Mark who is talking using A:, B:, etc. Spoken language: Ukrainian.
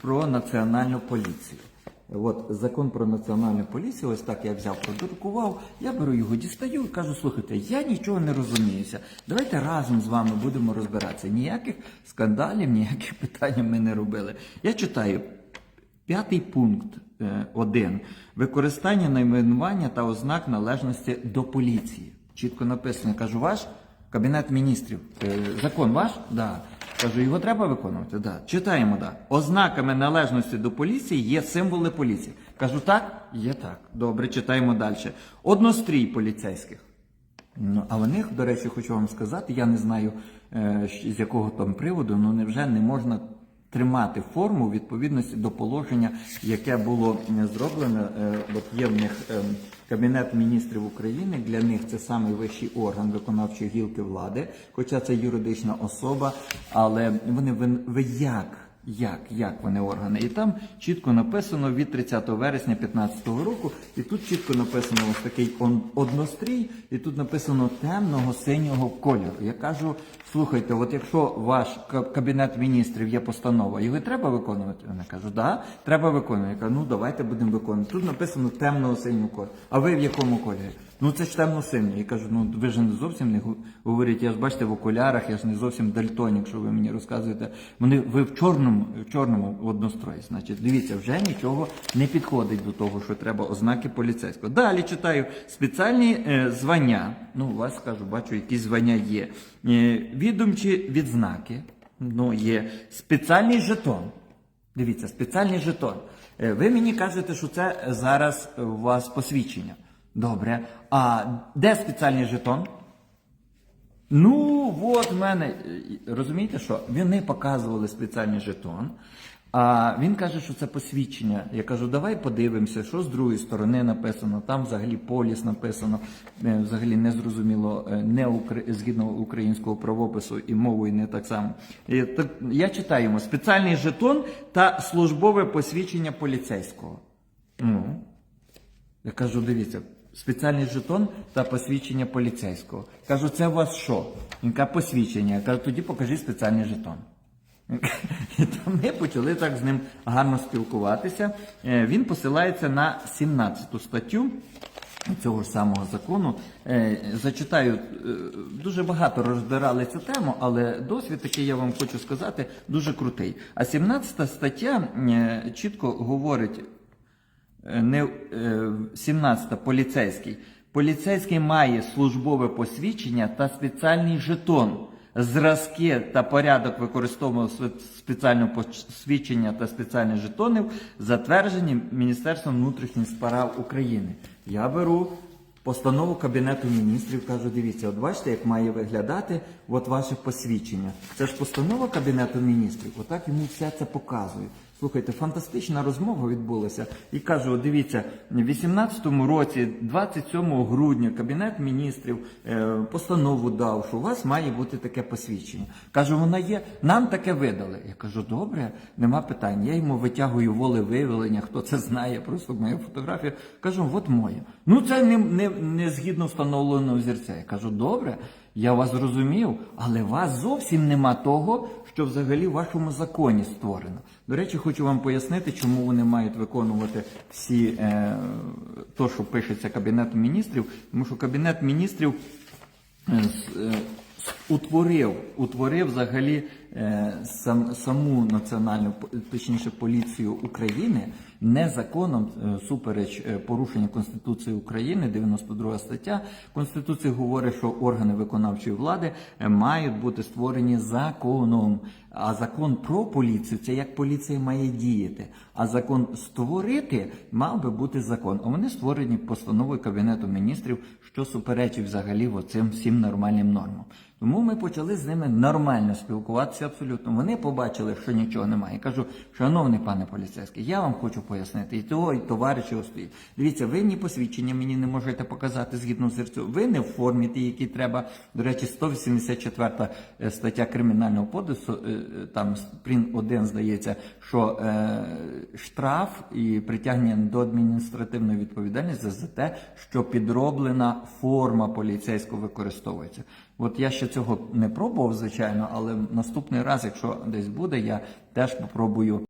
A: про національну поліцію. От закон про національну поліцію, ось так я взяв, продрукував. Я беру його, дістаю і кажу: слухайте, я нічого не розуміюся. Давайте разом з вами будемо розбиратися. Ніяких скандалів, ніяких питань ми не робили. Я читаю п'ятий пункт е, один. Використання найменування та ознак належності до поліції. Чітко написано. Я кажу, ваш кабінет міністрів. Е, закон ваш? Да. Кажу, його треба виконувати? Да. Читаємо, да. Ознаками належності до поліції є символи поліції. Кажу, так? Є так. Добре, читаємо далі. Однострій поліцейських. Ну, а в них, до речі, хочу вам сказати, я не знаю е, з якого там приводу, ну невже не можна тримати форму у відповідності до положення, яке було е, зроблено. Е, от є в них е, Кабінет міністрів України. Для них це самий вищий орган виконавчої гілки влади, хоча це юридична особа, але вони ви як? Як, як вони органи? І там чітко написано від 30 вересня 2015 року, і тут чітко написано ось такий однострій, і тут написано темного синього кольору. Я кажу, слухайте, от якщо ваш кабінет міністрів є постанова, його треба виконувати? Вони кажуть, да, треба виконувати. Я кажу, ну давайте будемо виконувати. Тут написано темного синього кольору. А ви в якому кольорі? Ну це ж темно синій. Я кажу, ну ви ж не зовсім не говорять, я ж бачите в окулярах, я ж не зовсім дальтонік, що ви мені розказуєте. Вони ви в чорному, в чорному однострої. Значить, дивіться, вже нічого не підходить до того, що треба ознаки поліцейського. Далі читаю спеціальні е, звання. Ну, у вас кажу, бачу, якісь звання є. Е, відомчі відзнаки. Ну, є спеціальний жетон. Дивіться, спеціальний жетон. Е, Ви мені кажете, що це зараз у вас посвідчення. Добре. А де спеціальний жетон? Ну, от в мене. е, Розумієте, що вони показували спеціальний жетон. А він каже, що це посвідчення. Я кажу, давай подивимося, що з другої сторони написано. Там взагалі поліс написано, е, взагалі незрозуміло, е, не укр- згідно українського правопису і мовою не так само. І так, я читаю йому спеціальний жетон та службове посвідчення поліцейського. Ну, я кажу, дивіться, спеціальний жетон та посвідчення поліцейського. Кажу, це у вас що? Він каже, посвідчення. Я кажу, тоді покажи спеціальний жетон. І то ми почали так з ним гарно спілкуватися. Е, Він посилається на 17 статтю цього ж самого закону. Е, Зачитаю, е, дуже багато розбирали цю тему, але досвід такий, я вам хочу сказати, дуже крутий. А 17 стаття чітко говорить не е, 17 поліцейський. Поліцейський має службове посвідчення та спеціальний жетон. Зразки та порядок використовування спеціального посвідчення та спеціальних жетонів затверджені Міністерством внутрішніх справ України. Я беру постанову Кабінету міністрів, кажу, дивіться, от бачите, як має виглядати от ваше посвідчення. Це ж постанова Кабінету міністрів, отак йому все це показує. Слухайте, фантастична розмова відбулася. І кажу, дивіться, в 18-му році, 27 грудня, Кабінет міністрів е, постанову дав, що у вас має бути таке посвідчення. Кажу, вона є, нам таке видали. Я кажу, добре, нема питань. Я йому витягую волевиявлення, хто це знає, просто мою фотографію. Кажу, от моє. Ну це не, не, не згідно встановленого зірця. Я кажу, добре, я вас зрозумів, але вас зовсім нема того, що взагалі в вашому законі створено. До речі, хочу вам пояснити, чому вони мають виконувати всі е, то, що пишеться Кабінетом міністрів, тому що Кабінет міністрів е, е, утворив, утворив взагалі е, сам, саму національну, точніше, поліцію України не законом е, супереч е, порушення Конституції України, 92 стаття. Конституції говорить, що органи виконавчої влади е, мають бути створені законом. А закон про поліцію це як поліція має діяти. А закон створити мав би бути закон. А вони створені постановою Кабінету міністрів, що суперечить взагалі цим всім нормальним нормам. Тому ми почали з ними нормально спілкуватися абсолютно. Вони побачили, що нічого немає. Я кажу, шановний пане поліцейський, я вам хочу пояснити, і того, і товариші стоїть. Дивіться, ви ні посвідчення мені не можете показати згідно з зерцю. Ви не в формі ті, які треба. До речі, 184 стаття Кримінального кодексу, е, е, там прин 1 здається, що е, штраф і притягнення до адміністративної відповідальності за те, що підроблена форма поліцейського використовується. От я ще цього не пробував, звичайно, але наступний раз, якщо десь буде, я теж попробую